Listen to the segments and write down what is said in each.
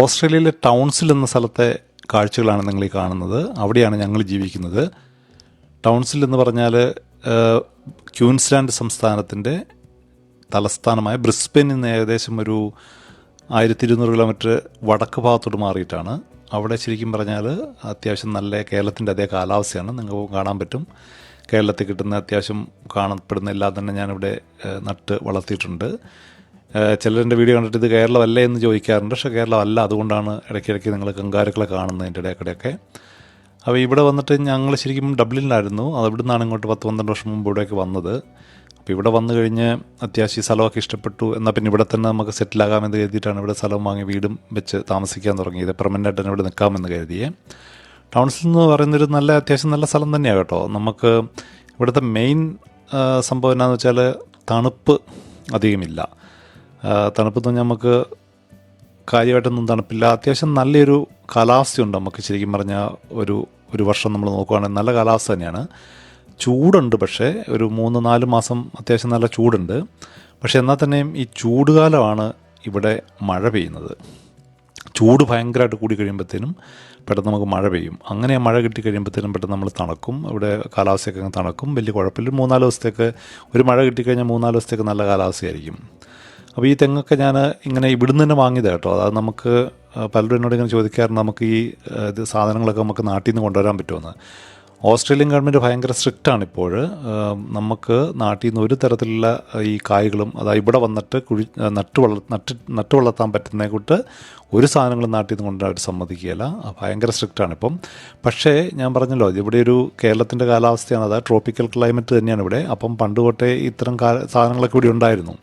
ഓസ്ട്രേലിയയിലെ ടൗൺസിൽ എന്ന സ്ഥലത്തെ കാഴ്ചകളാണ് നിങ്ങൾ ഈ കാണുന്നത്. അവിടെയാണ് ഞങ്ങൾ ജീവിക്കുന്നത്. ടൗൺസിൽ എന്ന് പറഞ്ഞാൽ ക്യൂൻസ്ലാൻഡ് സംസ്ഥാനത്തിന്റെ തലസ്ഥാനമായ ബ്രിസ്ബനിൽ നിന്ന് ഏകദേശം ഒരു ആയിരത്തി ഇരുന്നൂറ് കിലോമീറ്റർ വടക്ക് ഭാഗത്തോട് മാറിയിട്ടാണ്. അവിടെ ശരിക്കും പറഞ്ഞാൽ അത്യാവശ്യം നല്ല കേരളത്തിന്റെ അതേ കാലാവസ്ഥയാണ്. നിങ്ങൾക്ക് കാണാൻ പറ്റും. കേരളത്തിൽ കിട്ടുന്ന അത്യാവശ്യം കാണപ്പെടുന്ന എല്ലാം തന്നെ ഞാനിവിടെ നട്ട് വളർത്തിയിട്ടുണ്ട്. ചിലരെന്റെ വീഡിയോ കണ്ടിട്ട് ഇത് കേരളമല്ലേ എന്ന് ചോദിക്കാറുണ്ട്. പക്ഷേ കേരളമല്ല. അതുകൊണ്ടാണ് ഇടയ്ക്കിടയ്ക്ക് നിങ്ങൾ കങ്കാരുക്കളെ കാണുന്നതിന്റെ ഇടയ്ക്കിടയ്ക്ക്. അപ്പോൾ ഇവിടെ വന്നിട്ട് ഞങ്ങൾ ശരിക്കും ഡബ്ലിനിലായിരുന്നു. അത് ഇവിടെ നിന്നാണ് ഇങ്ങോട്ട് പത്ത് പന്ത്രണ്ട് വർഷം മുമ്പ് ഇവിടേക്ക് വന്നത്. അപ്പോൾ ഇവിടെ വന്നു കഴിഞ്ഞ് അത്യാവശ്യം സ്ഥലമൊക്കെ ഇഷ്ടപ്പെട്ടു. എന്നാൽ പിന്നെ ഇവിടെ തന്നെ നമുക്ക് സെറ്റിലാകാമെന്ന് കരുതിയിട്ടാണ് ഇവിടെ സ്ഥലം വാങ്ങി വീടും വെച്ച് താമസിക്കാൻ തുടങ്ങിയത്. പെർമനന്റായിട്ട് തന്നെ ഇവിടെ നിൽക്കാമെന്ന് കരുതിയേ ടൗൺസിൽ എന്ന് പറയുന്നൊരു നല്ല അത്യാവശ്യം നല്ല സ്ഥലം തന്നെയാണ് കേട്ടോ. നമുക്ക് ഇവിടുത്തെ മെയിൻ സംഭവം എന്നാന്ന് വെച്ചാൽ തണുപ്പ് അധികമില്ല. പറഞ്ഞാൽ നമുക്ക് കാര്യമായിട്ടൊന്നും തണുപ്പില്ല. അത്യാവശ്യം നല്ലൊരു കാലാവസ്ഥയുണ്ട് നമുക്ക് ശരിക്കും പറഞ്ഞാൽ ഒരു ഒരു വർഷം നമ്മൾ നോക്കുകയാണെങ്കിൽ നല്ല കാലാവസ്ഥ തന്നെയാണ്. ചൂടുണ്ട് പക്ഷേ ഒരു മൂന്ന് നാല് മാസം അത്യാവശ്യം നല്ല ചൂടുണ്ട്. പക്ഷേ എന്നാൽ തന്നെയും ഈ ചൂടുകാലമാണ് ഇവിടെ മഴ പെയ്യുന്നത്. ചൂട് ഭയങ്കരമായിട്ട് കൂടി കഴിയുമ്പോഴത്തേനും പെട്ടെന്ന് നമുക്ക് മഴ പെയ്യും. അങ്ങനെ മഴ കിട്ടി കഴിയുമ്പോഴത്തേനും പെട്ടെന്ന് നമ്മൾ തണുക്കും. ഇവിടെ കാലാവസ്ഥയൊക്കെ അങ്ങ് തണുക്കും. വലിയ കുഴപ്പമില്ല. മൂന്നാൽ ദിവസത്തേക്ക് ഒരു മഴ കിട്ടിക്കഴിഞ്ഞാൽ മൂന്നാൽ ദിവസത്തേക്ക് നല്ല കാലാവസ്ഥയായിരിക്കും. അപ്പോൾ ഈ തെങ്ങൊക്കെ ഞാൻ ഇങ്ങനെ ഇവിടുന്ന് തന്നെ വാങ്ങിയതാണ് കേട്ടോ. അത് നമുക്ക് പലരും എന്നോട് ഇങ്ങനെ ചോദിക്കാറുണ്ട് നമുക്ക് ഈ ഇത് സാധനങ്ങളൊക്കെ നമുക്ക് നാട്ടിൽ നിന്ന് കൊണ്ടുവരാൻ പറ്റുമെന്ന്. ഓസ്ട്രേലിയൻ ഗവൺമെന്റ് ഭയങ്കര സ്ട്രിക്റ്റ് ആണ് ഇപ്പോൾ നമുക്ക് നാട്ടിൽ നിന്ന് ഒരു തരത്തിലുള്ള ഈ കായ്കളും അതായത് ഇവിടെ വന്നിട്ട് കുഴി നട്ട് വളർ നട്ട് നട്ട് വളർത്താൻ പറ്റുന്നതിനെ കൂട്ട് ഒരു സാധനങ്ങളും നാട്ടിൽ നിന്ന് കൊണ്ടുവരാൻ സമ്മതിക്കുകയില്ല. ഭയങ്കര സ്ട്രിക്റ്റ് ആണ് ഇപ്പം. പക്ഷേ ഞാൻ പറഞ്ഞല്ലോ ഇവിടെ ഒരു കേരളത്തിന്റെ കാലാവസ്ഥയാണ്. അതായത് ട്രോപ്പിക്കൽ ക്ലൈമറ്റ് തന്നെയാണ് ഇവിടെ. അപ്പം പണ്ട് തൊട്ടേ ഇത്തരം സാധനങ്ങളൊക്കെ ഇവിടെ ഉണ്ടായിരുന്നു.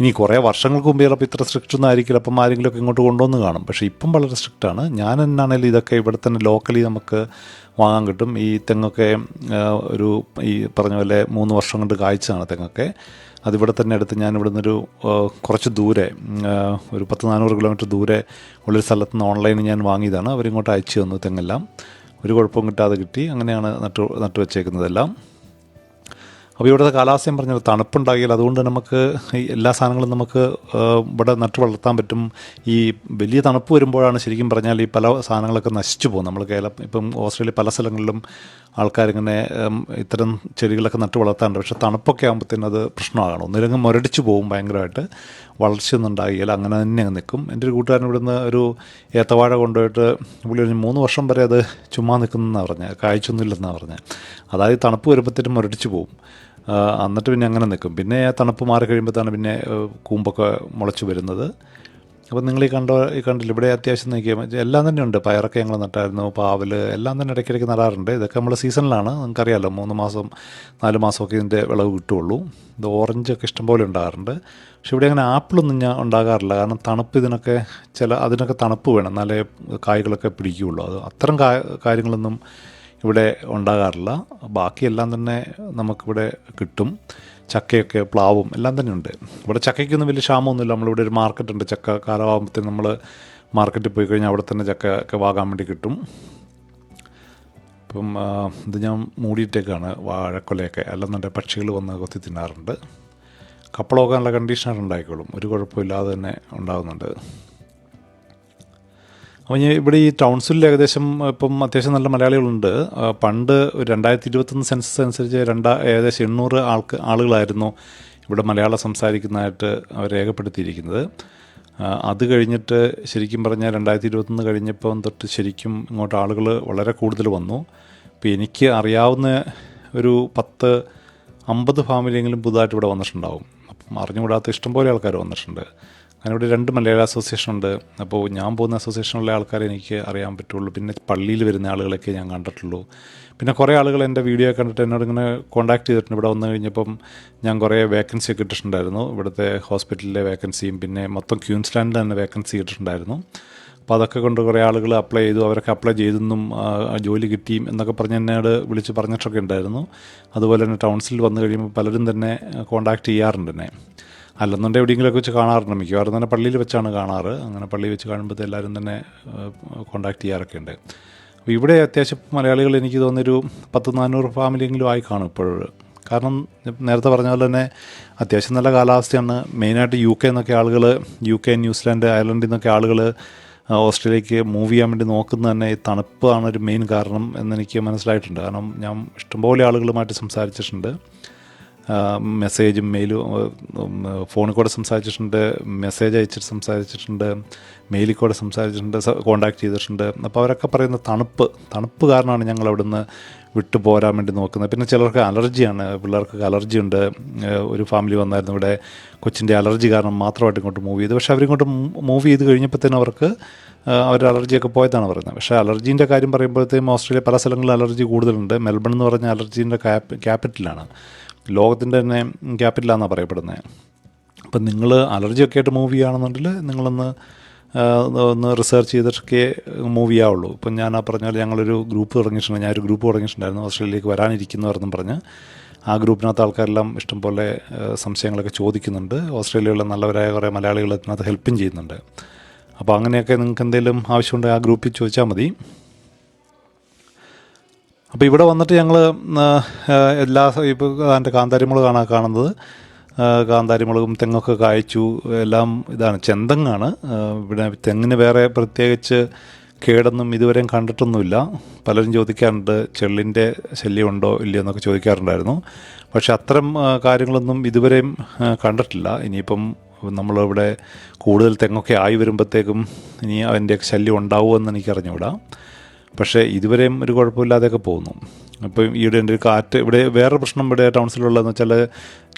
ഇനി കുറേ വർഷങ്ങൾക്ക് മുമ്പ് ചിലപ്പോൾ ഇത്ര സ്ട്രിക്റ്റ് ഒന്നും ആയിരിക്കില്ല. അപ്പം ആരെങ്കിലുമൊക്കെ ഇങ്ങോട്ട് കൊണ്ടുവന്ന് കാണും. പക്ഷേ ഇപ്പം വളരെ സ്ട്രിക്റ്റ് ആണ്. ഞാൻ എന്നാണെങ്കിലും ഇതൊക്കെ ഇവിടെ തന്നെ ലോക്കലി നമുക്ക് വാങ്ങാൻ കിട്ടും. ഈ തെങ്ങൊക്കെ ഒരു ഈ പറഞ്ഞ പോലെ മൂന്ന് വർഷം കൊണ്ട് കായ്ച്ചതാണ് തെങ്ങൊക്കെ. അതിവിടെ തന്നെ എടുത്ത് ഞാൻ ഇവിടെ നിന്നൊരു കുറച്ച് ദൂരെ ഒരു പത്ത് നാനൂറ് കിലോമീറ്റർ ദൂരെ ഉള്ളൊരു സ്ഥലത്ത് നിന്ന് ഓൺലൈനിൽ ഞാൻ വാങ്ങിയതാണ്. അവരിങ്ങോട്ട് അയച്ചു തന്നു തെങ്ങെല്ലാം. ഒരു കുഴപ്പവും കിട്ടാതെ കിട്ടി. അങ്ങനെയാണ് നട്ടു നട്ടു വെച്ചേക്കുന്നതെല്ലാം അപ്പോൾ ഇവിടുത്തെ കാലാവസ്ഥയും പറഞ്ഞത് തണുപ്പുണ്ടാകില്ല അതുകൊണ്ട് നമുക്ക് എല്ലാ സാധനങ്ങളും നമുക്ക് ഇവിടെ നട്ടു വളർത്താൻ പറ്റും. ഈ വലിയ തണുപ്പ് വരുമ്പോഴാണ് ശരിക്കും പറഞ്ഞാൽ ഈ പല സാധനങ്ങളൊക്കെ നശിച്ചു പോകും നമ്മൾ കേരളം ഇപ്പം ഓസ്ട്രേലിയ പല സ്ഥലങ്ങളിലും ആൾക്കാരിങ്ങനെ ഇത്തരം ചെടികളൊക്കെ നട്ടു വളർത്താറുണ്ട്. പക്ഷേ തണുപ്പൊക്കെ ആകുമ്പോഴത്തേനും അത് പ്രശ്നമാകണം ഒന്നില്ലെങ്കിൽ മുരടിച്ചു പോകും ഭയങ്കരമായിട്ട്. വളർച്ചയൊന്നും അങ്ങനെ തന്നെ നിൽക്കും. എന്റെ ഒരു കൂട്ടുകാരൻ ഇവിടുന്ന് ഒരു ഏത്തവാഴ കൊണ്ടുപോയിട്ട് പുള്ളി ഒരു മൂന്ന് വർഷം വരെ അത് ചുമ്മാ നിൽക്കുന്നതെന്നാണ് പറഞ്ഞത് കായ്ച്ചൊന്നുമില്ലെന്നാണ് പറഞ്ഞത് അതായത് തണുപ്പ് വരുമ്പോഴത്തേനും മുരടിച്ച് പോകും എന്നിട്ട് പിന്നെ അങ്ങനെ നിൽക്കും. പിന്നെ ആ തണുപ്പ് മാറി കഴിയുമ്പോഴത്താണ് പിന്നെ കൂമ്പൊക്കെ മുളച്ച് വരുന്നത്. അപ്പം നിങ്ങൾ ഈ കണ്ടോ ഈ കണ്ടില്ല? ഇവിടെ അത്യാവശ്യം നോക്കിയാൽ എല്ലാം തന്നെ ഉണ്ട്. പയറൊക്കെ ഞങ്ങൾ നട്ടായിരുന്നു പാവൽ എല്ലാം തന്നെ ഇടയ്ക്കിടയ്ക്ക് നടാറുണ്ട്. ഇതൊക്കെ നമ്മൾ സീസണിലാണ്. നിങ്ങൾക്കറിയാമല്ലോ മൂന്ന് മാസം നാല് മാസമൊക്കെ ഇതിന്റെ വിളവ് കിട്ടുള്ളൂ ഇത് ഓറഞ്ചൊക്കെ ഇഷ്ടംപോലെ ഉണ്ടാകാറുണ്ട്. പക്ഷെ ഇവിടെ അങ്ങനെ ആപ്പിളൊന്നും ഞാൻ ഉണ്ടാകാറില്ല. കാരണം തണുപ്പ് ഇതിനൊക്കെ ചില അതിനൊക്കെ തണുപ്പ് വേണം. എന്നാലേ കായ്കളൊക്കെ പിടിക്കുകയുള്ളൂ. അത് അത്തരം കാര്യങ്ങളൊന്നും ഇവിടെ ഉണ്ടാകാറില്ല. ബാക്കിയെല്ലാം തന്നെ നമുക്കിവിടെ കിട്ടും. ചക്കയൊക്കെ പ്ലാവും എല്ലാം തന്നെ ഉണ്ട് ഇവിടെ ചക്കയ്ക്കൊന്നും വലിയ ക്ഷാമമൊന്നുമില്ല. നമ്മളിവിടെ ഒരു മാർക്കറ്റ് ഉണ്ട് ചക്ക കാലമാകുമ്പോഴത്തേന് നമ്മൾ മാർക്കറ്റിൽ പോയി കഴിഞ്ഞാൽ അവിടെ തന്നെ ചക്ക ഒക്കെ വാങ്ങാൻ വേണ്ടി കിട്ടും. ഇപ്പം ഇത് ഞാൻ മൂടിയിട്ടേക്കാണ് വാഴക്കൊലയൊക്കെ. അല്ലെന്നുണ്ടെങ്കിൽ പക്ഷികൾ വന്ന് കൊത്തി തിന്നാറുണ്ട്. കപ്പളമൊക്കെ നല്ല കണ്ടീഷണർ ഉണ്ടായിക്കോളും. ഒരു കുഴപ്പമില്ലാതെ തന്നെ ഉണ്ടാകുന്നുണ്ട് അപ്പോൾ ഞാൻ ഇവിടെ ഈ ടൗൺസിൽ ഏകദേശം ഇപ്പം അത്യാവശ്യം നല്ല മലയാളികളുണ്ട്. പണ്ട് ഒരു രണ്ടായിരത്തി ഇരുപത്തൊന്ന് സെൻസസ് അനുസരിച്ച് രണ്ടാ ഏകദേശം എണ്ണൂറ് ആൾക്ക് ആളുകളായിരുന്നു ഇവിടെ മലയാളം സംസാരിക്കുന്നതായിട്ട് രേഖപ്പെടുത്തിയിരിക്കുന്നത്. അത് കഴിഞ്ഞിട്ട് ശരിക്കും പറഞ്ഞാൽ രണ്ടായിരത്തി ഇരുപത്തൊന്ന് കഴിഞ്ഞപ്പം തൊട്ട് ശരിക്കും ഇങ്ങോട്ട് ആളുകൾ വളരെ കൂടുതൽ വന്നു. ഇപ്പോൾ എനിക്ക് അറിയാവുന്ന ഒരു പത്ത് അമ്പത് ഫാമിലിയെങ്കിലും പുതുതായിട്ട് ഇവിടെ വന്നിട്ടുണ്ടാവും. അപ്പം അറിഞ്ഞുകൂടാത്ത ഇഷ്ടംപോലെ ആൾക്കാർ വന്നിട്ടുണ്ട്. അങ്ങനെ ഇവിടെ രണ്ട് മലയാള അസോസിയേഷൻ ഉണ്ട്. അപ്പോൾ ഞാൻ പോകുന്ന അസോസിയേഷനിലെ ആൾക്കാരെ എനിക്ക് അറിയാൻ പറ്റുള്ളൂ. പിന്നെ പള്ളിയിൽ വരുന്ന ആളുകളൊക്കെ ഞാൻ കണ്ടിട്ടുള്ളൂ. പിന്നെ കുറേ ആളുകൾ എന്റെ വീഡിയോ കണ്ടിട്ട് എന്നോട് ഇങ്ങനെ കോൺടാക്ട് ചെയ്തിട്ടുണ്ട്. ഇവിടെ വന്നു കഴിഞ്ഞപ്പം ഞാൻ കുറേ വേക്കൻസി ഒക്കെ ഇട്ടിട്ടുണ്ടായിരുന്നു. ഇവിടുത്തെ ഹോസ്പിറ്റലിലെ വേക്കൻസിയും പിന്നെ മൊത്തം ക്യൂൻസ്ലാൻഡിൽ തന്നെ വേക്കൻസി ഇട്ടിട്ടുണ്ടായിരുന്നു. അപ്പോൾ അതൊക്കെ കൊണ്ട് കുറേ ആളുകൾ അപ്ലൈ ചെയ്തു. അവരൊക്കെ അപ്ലൈ ചെയ്തെന്നും ജോലി കിട്ടിയും എന്നൊക്കെ പറഞ്ഞ് എന്നോട് വിളിച്ച് പറഞ്ഞിട്ടൊക്കെ ഉണ്ടായിരുന്നു. അതുപോലെ തന്നെ ടൗൺസിൽ വന്നു കഴിയുമ്പോൾ പലരും തന്നെ കോൺടാക്ട് ചെയ്യാറുണ്ട് എന്നെ. അല്ലെന്നുണ്ടെങ്കിൽ എവിടെയെങ്കിലുമൊക്കെ വെച്ച് കാണാറുണ്ട്. മിക്കവാറും തന്നെ പള്ളിയിൽ വെച്ചാണ് കാണാറ്. അങ്ങനെ പള്ളിയിൽ വെച്ച് കാണുമ്പോൾ എല്ലാവരും തന്നെ കോണ്ടാക്ട് ചെയ്യാറൊക്കെ ഉണ്ട് അപ്പോൾ ഇവിടെ അത്യാവശ്യം മലയാളികൾ എനിക്ക് തോന്നുന്നൊരു പത്ത് നാനൂറ് ഫാമിലിയെങ്കിലും ആയി കാണും ഇപ്പോഴും. കാരണം നേരത്തെ പറഞ്ഞ പോലെ തന്നെ അത്യാവശ്യം നല്ല കാലാവസ്ഥയാണ്. മെയിനായിട്ട് യു കെ എന്നൊക്കെ ആളുകൾ യു കെ ന്യൂസിലാൻഡ് അയർലൻഡിൽ നിന്നൊക്കെ ആളുകൾ ഓസ്ട്രേലിയക്ക് മൂവ് ചെയ്യാൻ വേണ്ടി നോക്കുന്നത് തന്നെ ഈ തണുപ്പാണ് ഒരു മെയിൻ കാരണം എന്നെനിക്ക് മനസ്സിലായിട്ടുണ്ട്. കാരണം ഞാൻ ഇഷ്ടംപോലെ ആളുകളുമായിട്ട് സംസാരിച്ചിട്ടുണ്ട്. മെസ്സേജും മെയിലും ഫോണിൽ കൂടെ സംസാരിച്ചിട്ടുണ്ട് മെസ്സേജ് അയച്ചിട്ട് സംസാരിച്ചിട്ടുണ്ട് മെയിലിൽ കൂടെ സംസാരിച്ചിട്ടുണ്ട് കോണ്ടാക്ട് ചെയ്തിട്ടുണ്ട്. അപ്പോൾ അവരൊക്കെ പറയുന്ന തണുപ്പ് തണുപ്പ് കാരണമാണ് ഞങ്ങൾ അവിടുന്ന് വിട്ടു പോരാൻ വേണ്ടി നോക്കുന്നത്. പിന്നെ ചിലർക്ക് അലർജിയാണ് പിള്ളേർക്ക് അലർജി ഉണ്ട്. ഒരു ഫാമിലി വന്നായിരുന്നു ഇവിടെ കൊച്ചിന്റെ അലർജി കാരണം മാത്രമായിട്ട് ഇങ്ങോട്ട് മൂവ് ചെയ്തു. പക്ഷേ അവരിങ്ങോട്ട് മൂവ് ചെയ്ത് കഴിഞ്ഞപ്പോഴത്തേനും അവർക്ക് അവരുടെ അലർജിയൊക്കെ പോയതാണ് പറയുന്നത്. പക്ഷേ അലർജീന്റെ കാര്യം പറയുമ്പോഴത്തേക്കും ഓസ്ട്രേലിയ പല സ്ഥലങ്ങളിൽ അലർജി കൂടുതലുണ്ട്. മെൽബൺ എന്ന് പറഞ്ഞ അലർജീന്റെ ക്യാപ് ക്യാപിറ്റലാണ്. ലോകത്തിന്റെ തന്നെ ക്യാപിറ്റലാണെന്നാണ് പറയപ്പെടുന്നത് അപ്പം നിങ്ങൾ അലർജി ഒക്കെ ആയിട്ട് മൂവ് ചെയ്യുകയാണെന്നുണ്ടെങ്കിൽ നിങ്ങളൊന്ന് ഒന്ന് റിസർച്ച് ചെയ്തിട്ടൊക്കെ മൂവ് ചെയ്യാവുള്ളൂ. ഇപ്പം ഞാൻ ആ പറഞ്ഞ പോലെ ഞങ്ങളൊരു ഗ്രൂപ്പ് തുടങ്ങിയിട്ടുണ്ട്. ഞാനൊരു ഗ്രൂപ്പ് തുടങ്ങിയിട്ടുണ്ടായിരുന്നു. ഓസ്ട്രേലിയയിലേക്ക് വരാനിരിക്കുന്നവരെന്നും പറഞ്ഞ് ആ ഗ്രൂപ്പിനകത്ത് ആൾക്കാരെല്ലാം ഇഷ്ടംപോലെ സംശയങ്ങളൊക്കെ ചോദിക്കുന്നുണ്ട്. ഓസ്ട്രേലിയയിലുള്ള നല്ലവരായ കുറേ മലയാളികൾ അതിനകത്ത് ഹെൽപ്പും ചെയ്യുന്നുണ്ട്. അപ്പോൾ അങ്ങനെയൊക്കെ നിങ്ങൾക്ക് എന്തെങ്കിലും ആവശ്യമുണ്ടെങ്കിൽ ആ ഗ്രൂപ്പിൽ ചോദിച്ചാൽ മതി. അപ്പോൾ ഇവിടെ വന്നിട്ട് ഞങ്ങൾ എല്ലാ ഇപ്പോൾ അതിന്റെ കാന്താരിമുളകാണ് കാണുന്നത്. കാന്താരിമുളകും തെങ്ങൊക്കെ കായ്ച്ചു. എല്ലാം ഇതാണ്. ചെന്തങ്ങാണ്. ഇവിടെ തെങ്ങിന് വേറെ പ്രത്യേകിച്ച് കേടൊന്നും ഇതുവരെയും കണ്ടിട്ടൊന്നുമില്ല. പലരും ചോദിക്കാറുണ്ട് ചെള്ളിന്റെ ശല്യമുണ്ടോ ഇല്ലയോ എന്നൊക്കെ ചോദിക്കാറുണ്ടായിരുന്നു. പക്ഷെ അത്തരം കാര്യങ്ങളൊന്നും ഇതുവരെയും കണ്ടിട്ടില്ല. ഇനിയിപ്പം നമ്മളിവിടെ കൂടുതൽ തെങ്ങൊക്കെ ആയി വരുമ്പോഴത്തേക്കും ഇനി അതിന്റെയൊക്കെ ശല്യം ഉണ്ടാവുമോ എന്ന് എനിക്ക് അറിഞ്ഞുകൂടാ പക്ഷേ ഇതുവരെയും ഒരു കുഴപ്പമില്ലാതെയൊക്കെ പോകുന്നു. അപ്പം ഈയിടെ ഒരു കാറ്റ് ഇവിടെ വേറെ പ്രശ്നം ഇവിടെ ടൗൺസിലുള്ളതെന്ന് വെച്ചാൽ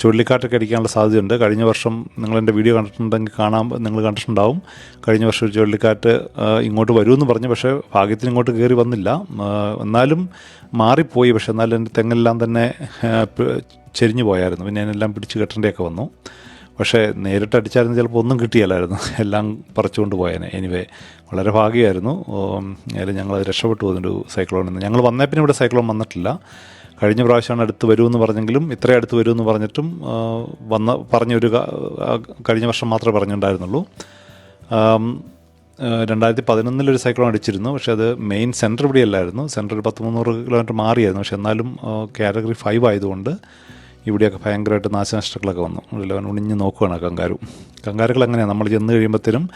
ചുഴലിക്കാറ്റൊക്കെ അടിക്കാനുള്ള സാധ്യതയുണ്ട്. കഴിഞ്ഞ വർഷം നിങ്ങളെന്റെ വീഡിയോ കണ്ടിട്ടുണ്ടെങ്കിൽ കാണാൻ നിങ്ങൾ കണ്ടിട്ടുണ്ടാവും. കഴിഞ്ഞ വർഷം ഒരു ചുഴലിക്കാറ്റ് ഇങ്ങോട്ട് വരുമെന്ന് പറഞ്ഞു പക്ഷേ ഭാഗ്യത്തിന് ഇങ്ങോട്ട് കയറി വന്നില്ല. എന്നാലും മാറിപ്പോയി പക്ഷേ എന്നാലും എന്റെ തെങ്ങെല്ലാം തന്നെ ചെരിഞ്ഞു പോയായിരുന്നു. പിന്നെ അതിനെല്ലാം പിടിച്ച് കെട്ടേണ്ടിയൊക്കെ വന്നു. പക്ഷേ നേരിട്ട് അടിച്ചായിരുന്നു ചിലപ്പോൾ ഒന്നും കിട്ടിയല്ലായിരുന്നു. എല്ലാം പറിച്ചുകൊണ്ട് പോയേനെ. എനിവേ വളരെ ഭാഗ്യമായിരുന്നു. അതിൽ ഞങ്ങൾ രക്ഷപ്പെട്ടു പോകുന്നൊരു സൈക്ലോണിൽ നിന്ന് ഞങ്ങൾ വന്നേ പിന്നെ ഇവിടെ സൈക്ലോൺ വന്നിട്ടില്ല. കഴിഞ്ഞ പ്രാവശ്യമാണ് അടുത്ത് വരുമെന്ന് പറഞ്ഞെങ്കിലും ഇത്രയും അടുത്ത് വരുമെന്ന് പറഞ്ഞിട്ടും വന്ന പറഞ്ഞൊരു കഴിഞ്ഞ വർഷം മാത്രമേ പറഞ്ഞിട്ടുണ്ടായിരുന്നുള്ളൂ. രണ്ടായിരത്തി പതിനൊന്നിലൊരു സൈക്ലോൺ അടിച്ചിരുന്നു. പക്ഷേ അത് മെയിൻ സെന്റർ ഇവിടെയല്ലായിരുന്നു. സെന്റർ പത്ത് മുന്നൂറ് കിലോമീറ്റർ മാറിയായിരുന്നു. പക്ഷേ എന്നാലും കാറ്റഗറി ഫൈവ് ആയതുകൊണ്ട് ഇവിടെയൊക്കെ ഭയങ്കരമായിട്ട് നാശനഷ്ടങ്ങളൊക്കെ വന്നു. അവൻ ഉണിഞ്ഞ് നോക്കുകയാണ് കങ്കാരു. കങ്കാരുകൾ എങ്ങനെയാണ് നമ്മൾ ചെന്ന് കഴിയുമ്പോഴത്തേനും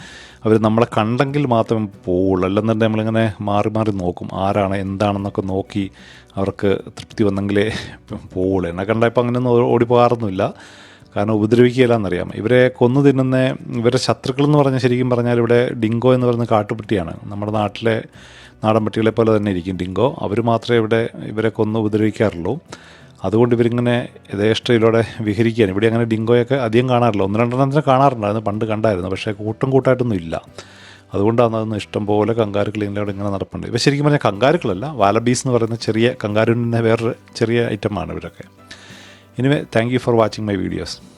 അവർ നമ്മളെ കണ്ടെങ്കിൽ മാത്രമേ പോവുള്ളൂ. അല്ലെന്നുണ്ടെങ്കിൽ നമ്മളിങ്ങനെ മാറി മാറി നോക്കും. ആരാണ് എന്താണെന്നൊക്കെ നോക്കി അവർക്ക് തൃപ്തി വന്നെങ്കിലേ പോവുള്ളൂ. എന്നെ കണ്ടാൽ ഇപ്പോൾ അങ്ങനെയൊന്നും ഓടിപ്പോകാറൊന്നുമില്ല. കാരണം ഉപദ്രവിക്കുകയില്ലെന്നറിയാം ഇവരെ കൊന്നു തിന്നുന്ന ഇവരെ ശത്രുക്കൾ എന്ന് പറഞ്ഞാൽ ശരിക്കും പറഞ്ഞാൽ ഇവിടെ ഡിങ്കോ എന്ന് പറയുന്ന കാട്ടുപട്ടിയാണ്. നമ്മുടെ നാട്ടിലെ നാടൻ പട്ടികളെ പോലെ തന്നെ ഇരിക്കും ഡിങ്കോ. അവർ മാത്രമേ ഇവിടെ ഇവരെ കൊന്നു ഉപദ്രവിക്കാറുള്ളൂ. അതുകൊണ്ട് ഇവരിങ്ങനെ യഥേഷ്ടയിലൂടെ വിഹരിക്കുകയാണ്. ഇവിടെ അങ്ങനെ ഡിങ്കോയൊക്കെ അധികം കാണാറില്ല. ഒന്ന് രണ്ടെണ്ണത്തിന് കാണാറുണ്ടായിരുന്നു പണ്ട് കണ്ടായിരുന്നു. പക്ഷേ കൂട്ടം കൂട്ടായിട്ടൊന്നും ഇല്ല. അതുകൊണ്ടാണ് അതൊന്ന് ഇഷ്ടം പോലെ കങ്കാരുക്കൾ ഇവിടെ ഇങ്ങനെ നടപ്പുണ്ട്. ഇവ ശരിക്കും പറഞ്ഞാൽ കങ്കാരുക്കളല്ല. വാലബീസ് എന്ന് പറയുന്ന ചെറിയ കങ്കാരുവിന്റെ വേറൊരു ചെറിയ ഐറ്റമാണ് ഇവരൊക്കെ. ഇനിമേ thank you for watching my videos